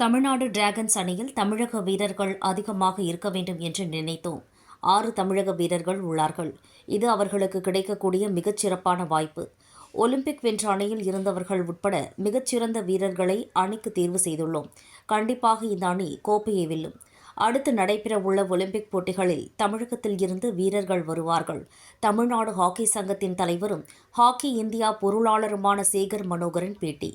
Tamil Nadu dragons அணியில் தமிழக வீரர்கள் அதிகமாக இருக்க வேண்டும் என்று நினைத்தோம். ஆறு தமிழக வீரர்கள் உள்ளார்கள். இது அவர்களுக்கு கிடைக்கக்கூடிய மிகச்சிறப்பான வாய்ப்பு. ஒலிம்பிக் வென்ற அணியில் இருந்தவர்கள் உட்பட மிகச்சிறந்த வீரர்களை அணிக்கு தேர்வு செய்துள்ளோம். கண்டிப்பாக இந்த அணி கோப்பையை வெல்லும். அடுத்து நடைபெறவுள்ள ஒலிம்பிக் போட்டிகளில் தமிழகத்தில் இருந்து வீரர்கள் வருவார்கள். தமிழ்நாடு ஹாக்கி சங்கத்தின் தலைவரும் ஹாக்கி இந்தியா பொருளாளருமான சேகர் மனோகரன் பேட்டி.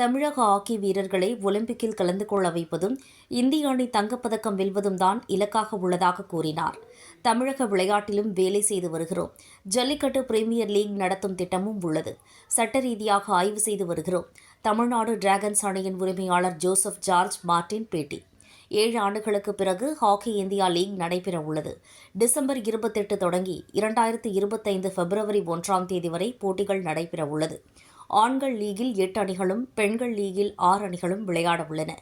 தமிழக ஹாக்கி வீரர்களை ஒலிம்பிக்கில் கலந்து கொள்ள வைப்பதும் இந்திய அணி தங்கப்பதக்கம் வெல்வதும் தான் இலக்காக உள்ளதாக கூறினார். தமிழக விளையாட்டிலும் வேலை செய்து வருகிறோம். ஜல்லிக்கட்டு பிரீமியர் லீக் நடத்தும் திட்டமும் உள்ளது. சட்ட ரீதியாக ஆய்வு செய்து வருகிறோம். தமிழ்நாடு டிராகன்ஸ் அணியின் உரிமையாளர் ஜோசப் ஜார்ஜ் மார்டின் பேட்டி. ஏழு ஆண்டுகளுக்கு பிறகு ஹாக்கி இந்தியா லீக் நடைபெற உள்ளது. டிசம்பர் இருபத்தெட்டு தொடங்கி இரண்டாயிரத்து இருபத்தைந்து பிப்ரவரி ஒன்றாம் தேதி வரை போட்டிகள் நடைபெற உள்ளது. ஆண்கள் லீகில் எட்டு அணிகளும் பெண்கள் லீகில் ஆறு அணிகளும் விளையாட உள்ளன.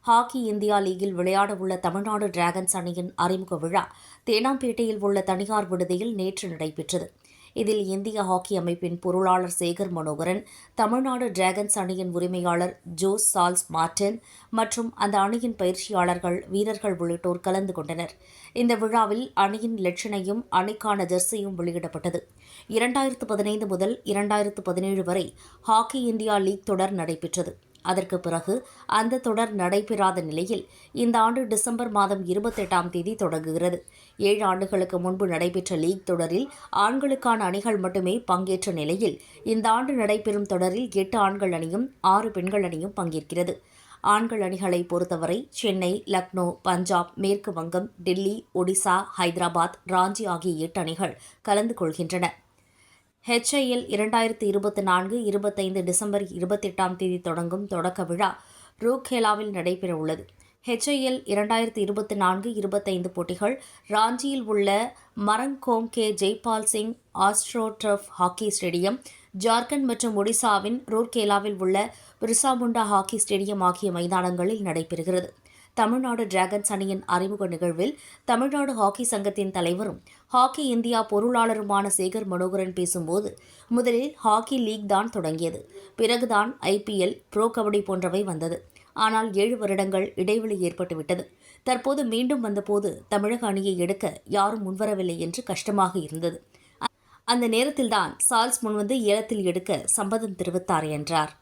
ஹாக்கி இந்தியா லீகில் விளையாட உள்ள தமிழ்நாடு டிராகன்ஸ் அணியின் அறிமுக விழா தேனாம்பேட்டையில் உள்ள தனியார் விடுதியில் நேற்று நடைபெற்றது. இதில் இந்திய ஹாக்கி அமைப்பின் பொருளாளர் சேகர் மனோகரன் தமிழ்நாடு டிராகன்ஸ் அணியின் உரிமையாளர் ஜோஸ் சால்ஸ் மார்டின் மற்றும் அந்த அணியின் பயிற்சியாளர்கள் வீரர்கள் உள்ளிட்டோர் கலந்து கொண்டனர். இந்த விழாவில் அணியின் லட்சணையும் அணிக்கான ஜெர்சியும் வெளியிடப்பட்டது. இரண்டாயிரத்து பதினைந்து முதல் இரண்டாயிரத்து பதினேழு வரை ஹாக்கி இந்தியா லீக் தொடர் நடைபெற்றது. அதற்கு பிறகு அந்த தொடர் நடைபெறாத நிலையில் இந்த ஆண்டு டிசம்பர் மாதம் இருபத்தெட்டாம் தேதி தொடங்குகிறது. ஏழு ஆண்டுகளுக்கு முன்பு நடைபெற்ற லீக் தொடரில் ஆண்களுக்கான அணிகள் மட்டுமே பங்கேற்ற நிலையில் இந்த ஆண்டு நடைபெறும் தொடரில் எட்டு ஆண்கள் அணியும் ஆறு பெண்கள் அணியும் பங்கேற்கிறது. ஆண்கள் அணிகளை பொறுத்தவரை சென்னை லக்னோ பஞ்சாப் மேற்கு வங்கம் டெல்லி ஒடிசா ஹைதராபாத் ராஞ்சி ஆகிய எட்டு அணிகள் கலந்து கொள்கின்றன. ஹெச்ஐஎல் இரண்டாயிரத்து இருபத்தி நான்கு இருபத்தைந்து டிசம்பர் இருபத்தெட்டாம் தேதி தொடங்கும் தொடக்க விழா ரூக்கேலாவில் நடைபெற உள்ளது ஹெச்ஐஎல் இரண்டாயிரத்து இருபத்தி நான்கு இருபத்தைந்து போட்டிகள் ராஞ்சியில் உள்ள மரங்கோம் K Jaipal Singh astroturf hockey stadium Jharkhand மற்றும் ஒடிசாவின் ரூர்கேலாவில் உள்ள பிர்சாமுண்டா ஹாக்கி ஸ்டேடியம் ஆகிய மைதானங்களில் நடைபெறுகிறது. தமிழ்நாடு டிராகன்ஸ் அணியின் அறிமுக நிகழ்வில் தமிழ்நாடு ஹாக்கி சங்கத்தின் தலைவரும் ஹாக்கி இந்தியா பொருளாளருமான சேகர் மனோகரன் பேசும்போது முதலில் ஹாக்கி லீக் தான் தொடங்கியது. பிறகுதான் ஐபிஎல் ப்ரோ கபடி போன்றவை வந்தது. ஆனால் ஏழு வருடங்கள் இடைவெளி ஏற்பட்டுவிட்டது. தற்போது மீண்டும் வந்தபோது தமிழக அணியை எடுக்க யாரும் முன்வரவில்லை என்று கஷ்டமாக இருந்தது. அந்த நேரத்தில்தான் சால்ஸ் முன்வந்து ஏலத்தில் எடுக்க சம்மதம் தெரிவித்தார் என்றார்.